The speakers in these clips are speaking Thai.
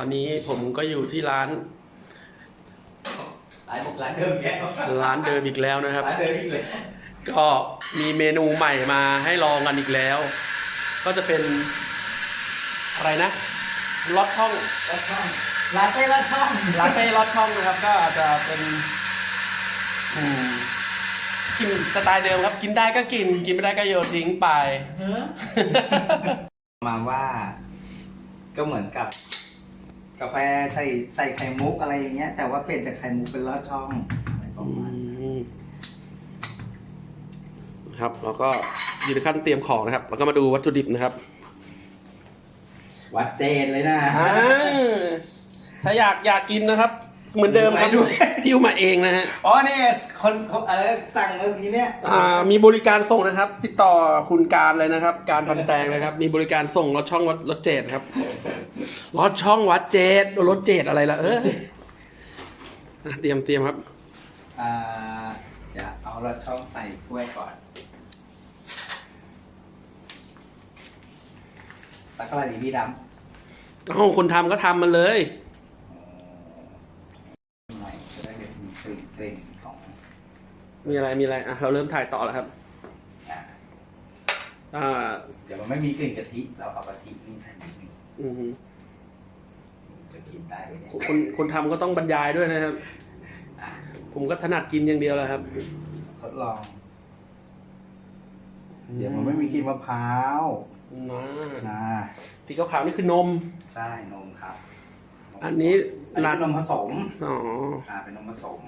อนนี้ผมก็อยู่ที่ร้านร้านร้านเดิมแกร้านเดิมอีกแล้วนะครับ ร้านเดิมอีกเลยก็มีเมนูใหม่มาให้ลองกันอีกแล้ว ก็จะเป็นอะไรนะลอดช่องร้านช่องร้านเต้ร้านช่องลาเต้ลอดช่องนะครับ ก็อาจจะเป็นอืมกินสไตล์เดิมครับ กินได้ก็กิน กินไม่ได้ก็โยนทิ้งไป มาว่า ก็เหมือนกับ กาแฟใส่ใส่ไข่มุกอะไรอย่างเงี้ย แต่ว่าเปลี่ยนจากไข่มุกเป็นลอดช่องอะไรประมาณอืมครับ แล้วก็อยู่ในขั้นเตรียมของนะครับ แล้วก็มาดูวัตถุดิบนะครับวัดเจนเลยนะ อ่าถ้าอยากอยากกินนะครับ เหมือนเดิมครับไปด้วยพิ้วมาเองนะฮะอ๋อนี่คนคนอะไรสั่งเมื่อกี้เนี่ยอ่ามีบริการส่งนะครับ ติดต่อคุณการเลยนะครับ การพันแตงเลยครับ มีบริการส่งรถช่องวัดรถเจดครับรถช่องวัดเจดรถเจดอะไรล่ะเอออะเตรียมเตรียมครับอ่าเดี๋ยวเอาลอดช่องใส่ถ้วยก่อนสักกะไรดีพี่ดำเอ้าคนทำก็ทำมันเลย หน่อยจะได้เป็นกลิ่นกลิ่นของ มีอะไรมีอะไรอะเราเริ่มถ่ายต่อแล้วครับอ่าอ่าเดี๋ยวมันไม่มีกลิ่นกะทิ เราเอากะทินี่ใส่นิดนึงอือฮึจะกินได้ไหมเนี่ยคนคนทำก็ต้องบรรยายด้วยนะครับ อะผมก็ถนัดกินอย่างเดียวแหละครับ ทดลอง เดี๋ยวมันไม่มีกลิ่นมะพร้าวนะนะสีขาวๆนี่คือนม ใช่นมครับอันนี้อันนี้ร้านเป็นนมผสมอ๋อ อ่าเป็นนมผสม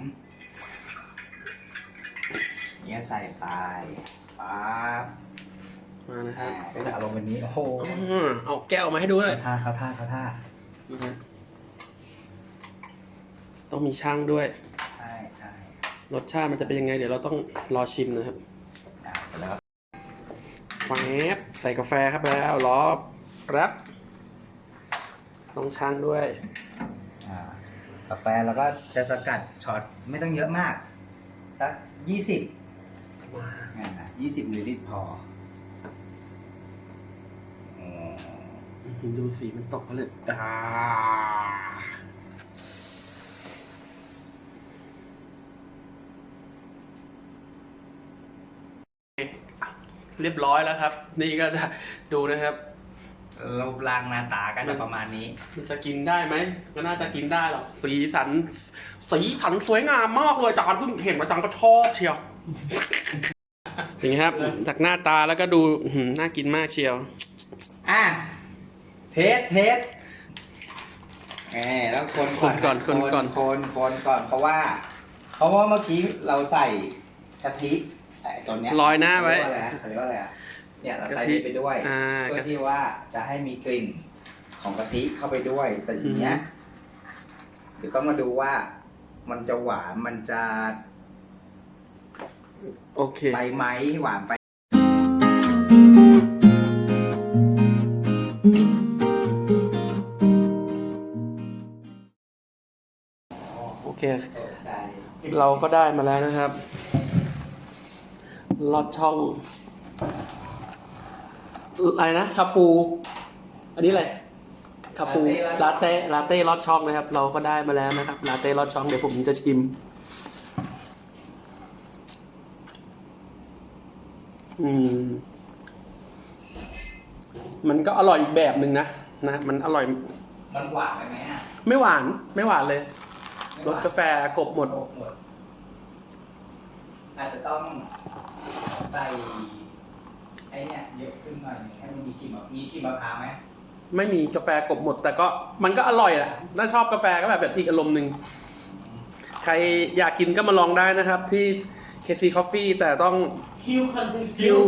เนี่ยใส่ไปปั๊บมานะคอ่ารับก็จะอารมณ์แบบนี้โอ้โหอ่าเอาแก้วมาให้ดูเลยท่าเขาท่าเขาท่านะฮะต้องมีช่างด้วย ใช่ใช่รสชาติมันจะเป็นยังไง เดี๋ยวเราต้องรอชิมนะครับอ่าเสร็จแล้วก็แป๊บใส่กาแฟครับแล้วรอแป๊บต้องช่างด้วย อ่ากาแฟแล้วก็จะสกัดช็อตไม่ต้องเยอะมาก สักยี่สิบ ยี่สิบมิลลิลิตรพออืมดูสีมันตกมาเลยอ่าโอเคเรียบร้อยแล้วครับ นี่ก็จะดูนะครับรูปร่างหน้าตาก็จะประมาณนี้ มันจะกินได้ไหม ก็น่าจะกินได้หรอก สีสัน สีสันสวยงามมากเลยอาจารย์เพิ่งเห็นอาจารย์ก็ชอบเชียว อย่างนี้ครับ จากหน้าตาแล้วก็ดูอื้อหือน่ากินมากเชียว อะ เทสเทสแหมแล้วคนคนก่อนคนก่อน คน คนก่อน เพราะว่า เพราะว่าเมื่อกี้เราใส่กะทิไอ้ตัวเนี้ยลอยหน้าไว้เขาเรียกว่าอะไรอะเขาเรียกว่าอะไรอะเนี่ยเราใส่กะทินี่ไปด้วยอ่า เพื่อที่ว่าจะให้มีกลิ่นของกะทิเข้าไปด้วย แต่ทีเนี้ยเดี๋ยวต้องมาดูว่ามันจะหวาน มันจะ โอเค ไปไหมหวานไปโอเค ตกใจเราก็ได้มาแล้วนะครับ ลอดช่อง อะไรนะคาปู อันนี้อะไรคาปูลาเต้ลาเต้ลอดช่องนะครับ เราก็ได้มาแล้วนะครับ ลาเต้ลอดช่องเดี๋ยวผมจะชิม อืม มันก็อร่อยอีกแบบหนึ่งนะนะมันอร่อย มันหวานไปไหมอะไม่หวาน ไม่หวานเลยรสกาแฟกบหมด หมด อาจจะต้องใส่ไอ้เนี่ยเยอะขึ้นหน่อยให้มันมีกลิ่นมะมีกลิ่นมะพร้าวไหมไม่มีกาแฟกบหมด แต่ก็มันก็อร่อยแหละถ้าชอบกาแฟก็แบบแบบอีกอารมณ์หนึ่งใครอยากกินก็มาลองได้นะครับ ที่ เคซีคอฟฟี่แต่ต้องฮิวคิว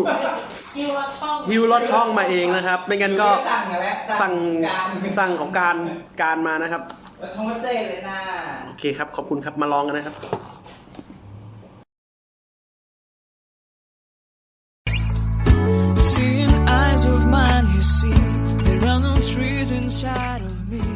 คิวลอดช่องฮิวลอดช่องมาเองนะครับ ไม่งั้นก็สั่งสั่งของการการมานะครับช่องเจเลยนะโอเคครับ ขอบคุณครับมาลองกันนะครับเ e e n eyes of mine, you see, there are no trees inside of me.